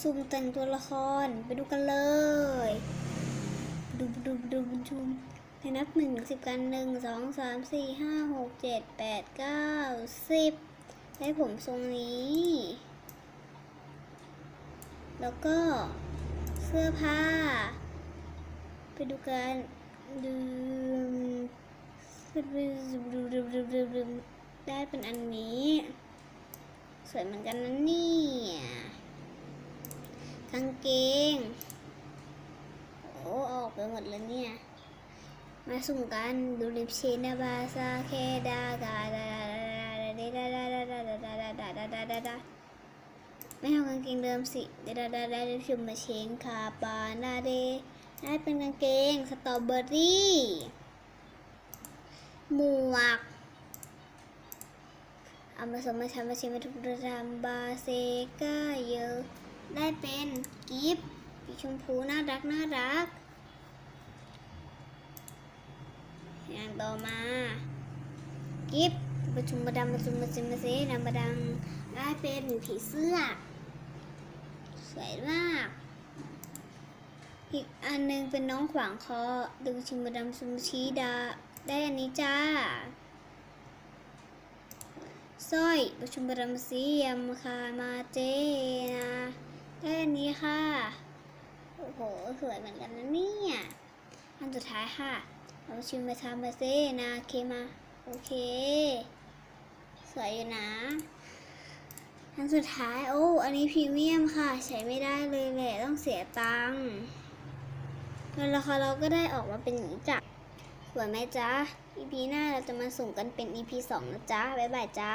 สุ่มแต่งตัวละครไปดูกันเลยดูดูดูดูดูในนับหนึ่งสิบกันหนึ่งสองสามสี่ห้าหกเจ็ดแปดเก้าสิบได้ผมทรงนี้ แล้วก็เสื้อผ้า ไปดูกันดูดูดูดูดูดูได้เป็นอันนี้ สวยเหมือนกันนะเนี่ยกางเกง โอ้ออก ไปหมดแล้วเนี่ย มาสุ่มกันดูลิปเชนาบาซาเคดากาดาดาดาดาดาดาดาดาดาดาดาดาดาดาไม่เอากางเกงเดิมสิดาดาดาดาลิปชุมมาเชงคาบานาเดได้เป็นกางเกงสตรอเบอรี่หมวกเอามาสมมาทำมาชิมมาทุกประจำบาเซก้าเยอะ ได้เป็นกิฟต์สีชมพูน่ารักน่ารัก อย่างต่อมากิฟประชุมประดำประชุมประชุมมาเซนำประดังได้เป็นผีเสื้อ สวยมาก อีกอันหนึงเป็นน้องขวางคอดึงชิมประดำซุมชีดา ได้อันนี้จ้าสร้อยประชุมบรมสียมค่ะมาเจนะได้อันนี้ค่ะ โอ้โห สวยเหมือนกันนะเนี่ยอันสุดท้ายค่ะ เราชิมมาทำมาเซนาเคมา โอเค สวยอยู่นะอันสุดท้าย โอ้ อันนี้พรีเมียมค่ะ ใช้ไม่ได้เลยแหละ ต้องเสียตังค์แล้วราคาเราก็ได้ออกมาเป็นอย่างนี้จ้ะสวยไหมจ๊ะ EP หน้าเราจะมาส่งกันเป็น EP 2นะจ๊ะ บ๊ายบายจ้า